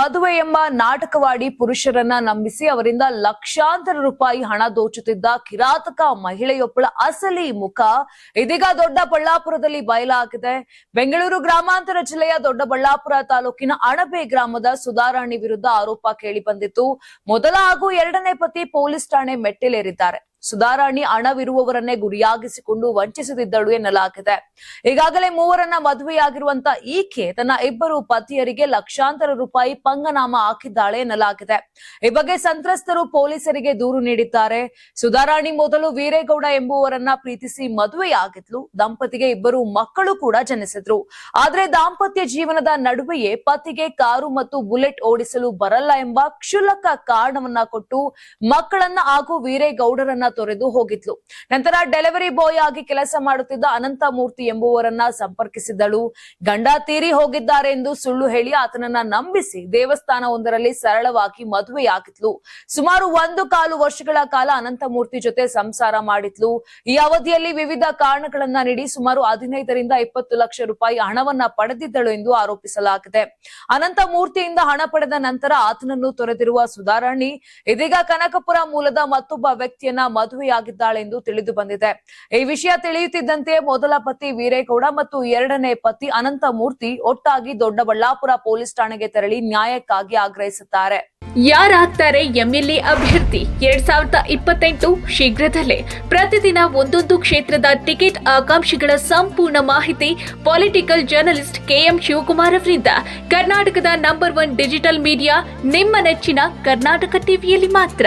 ಮದುವೆ ಎಂಬ ನಾಟಕವಾಡಿ ಪುರುಷರನ್ನ ನಂಬಿಸಿ ಅವರಿಂದ ಲಕ್ಷಾಂತರ ರೂಪಾಯಿ ಹಣ ದೋಚುತ್ತಿದ್ದ ಕಿರಾತಕ ಮಹಿಳೆಯೊಬ್ಬಳ ಅಸಲಿ ಮುಖ ಇದೀಗ ದೊಡ್ಡಬಳ್ಳಾಪುರದಲ್ಲಿ ಬಯಲಾಗಿದೆ. ಬೆಂಗಳೂರು ಗ್ರಾಮಾಂತರ ಜಿಲ್ಲೆಯ ದೊಡ್ಡಬಳ್ಳಾಪುರ ತಾಲೂಕಿನ ಅಣಬೆ ಗ್ರಾಮದ ಸುಧಾರಾಣಿ ವಿರುದ್ಧ ಆರೋಪ ಕೇಳಿ ಬಂದಿತ್ತು. ಮೊದಲ ಹಾಗೂ ಎರಡನೇ ಪತಿ ಪೊಲೀಸ್ ಠಾಣೆ ಮೆಟ್ಟಿಲೇರಿದ್ದಾರೆ. ಸುಧಾರಾಣಿ ಹಣವಿರುವವರನ್ನೇ ಗುರಿಯಾಗಿಸಿಕೊಂಡು ವಂಚಿಸುತ್ತಿದ್ದಳು ಎನ್ನಲಾಗಿದೆ. ಈಗಾಗಲೇ ಮೂವರನ್ನ ಮದುವೆಯಾಗಿರುವಂತ ಈಕೆ ತನ್ನ ಇಬ್ಬರು ಪತಿಯರಿಗೆ ಲಕ್ಷಾಂತರ ರೂಪಾಯಿ ಪಂಗನಾಮ ಹಾಕಿದ್ದಾಳೆ ಎನ್ನಲಾಗಿದೆ. ಈ ಬಗ್ಗೆ ಸಂತ್ರಸ್ತರು ಪೊಲೀಸರಿಗೆ ದೂರು ನೀಡಿದ್ದಾರೆ. ಸುಧಾರಾಣಿ ಮೊದಲು ವೀರೇಗೌಡ ಎಂಬುವರನ್ನ ಪ್ರೀತಿಸಿ ಮದುವೆಯಾಗಿದ್ಲು. ದಂಪತಿಗೆ ಇಬ್ಬರು ಮಕ್ಕಳು ಕೂಡ ಜನಿಸಿದ್ರು. ಆದ್ರೆ ದಾಂಪತ್ಯ ಜೀವನದ ನಡುವೆಯೇ ಪತಿಗೆ ಕಾರು ಮತ್ತು ಬುಲೆಟ್ ಓಡಿಸಲು ಬರಲ್ಲ ಎಂಬ ಕ್ಷುಲ್ಲಕ ಕಾರಣವನ್ನ ಕೊಟ್ಟು ಮಕ್ಕಳನ್ನ ಹಾಗೂ ವೀರೇಗೌಡರನ್ನ ತೊರೆದು ಹೋಗಿದ್ಲು. ನಂತರ ಡೆಲಿವರಿ ಬಾಯ್ ಆಗಿ ಕೆಲಸ ಮಾಡುತ್ತಿದ್ದ ಅನಂತ ಮೂರ್ತಿ ಎಂಬುವರನ್ನ ಸಂಪರ್ಕಿಸಿದ್ದಳು ಗಂಡ ತೀರಿ ಹೋಗಿದ್ದಾರೆ ಎಂದು ಸುಳ್ಳು ಹೇಳಿ ಆತನನ್ನ ನಂಬಿಸಿ ದೇವಸ್ಥಾನವೊಂದರಲ್ಲಿ ಸರಳವಾಗಿ ಮದುವೆಯಾಗಿದ್ಲು. ಸುಮಾರು ಒಂದು ಕಾಲು ವರ್ಷಗಳ ಕಾಲ ಅನಂತಮೂರ್ತಿ ಜೊತೆ ಸಂಸಾರ ಮಾಡಿದ್ಲು. ಈ ಅವಧಿಯಲ್ಲಿ ವಿವಿಧ ಕಾರಣಗಳನ್ನ ನೀಡಿ ಸುಮಾರು ಹದಿನೈದರಿಂದ ಇಪ್ಪತ್ತು ಲಕ್ಷ ರೂಪಾಯಿ ಹಣವನ್ನ ಪಡೆದಿದ್ದಳು ಎಂದು ಆರೋಪಿಸಲಾಗಿದೆ. ಅನಂತ ಮೂರ್ತಿಯಿಂದ ಹಣ ಪಡೆದ ನಂತರ ಆತನನ್ನು ತೊರೆದಿರುವ ಸುಧಾರಾಣಿ, ಇದೀಗ ಕನಕಪುರ ಮೂಲದ ಮತ್ತೊಬ್ಬ ವ್ಯಕ್ತಿಯನ್ನ ಮದುವೆಯಾಗಿದ್ದಾಳೆ ಎಂದು ತಿಳಿದು ಬಂದಿದೆ. ಈ ವಿಷಯ ತಿಳಿಯುತ್ತಿದ್ದಂತೆ ಮೊದಲ ಪತಿ ವೀರೇಗೌಡ ಮತ್ತು ಎರಡನೇ ಪತಿ ಅನಂತಮೂರ್ತಿ ಒಟ್ಟಾಗಿ ದೊಡ್ಡಬಳ್ಳಾಪುರ ಪೊಲೀಸ್ ಠಾಣೆಗೆ ತೆರಳಿ ನ್ಯಾಯಕ್ಕಾಗಿ ಆಗ್ರಹಿಸುತ್ತಾರೆ. ಯಾರಾಗ್ತಾರೆ ಎಂಎಲ್ಎ ಅಭ್ಯರ್ಥಿ? ಎರಡ್ ಸಾವಿರದ ಇಪ್ಪತ್ತೆಂಟು ಶೀಘ್ರದಲ್ಲೇ. ಪ್ರತಿದಿನ ಒಂದೊಂದು ಕ್ಷೇತ್ರದ ಟಿಕೆಟ್ ಆಕಾಂಕ್ಷಿಗಳ ಸಂಪೂರ್ಣ ಮಾಹಿತಿ ಪೊಲಿಟಿಕಲ್ ಜರ್ನಲಿಸ್ಟ್ ಕೆಎಂ ಶಿವಕುಮಾರ್ ಅವರಿಂದ. ಕರ್ನಾಟಕದ ನಂಬರ್ ಒನ್ ಡಿಜಿಟಲ್ ಮೀಡಿಯಾ, ನಿಮ್ಮ ನೆಚ್ಚಿನ ಕರ್ನಾಟಕ ಟಿವಿಯಲ್ಲಿ ಮಾತ್ರ.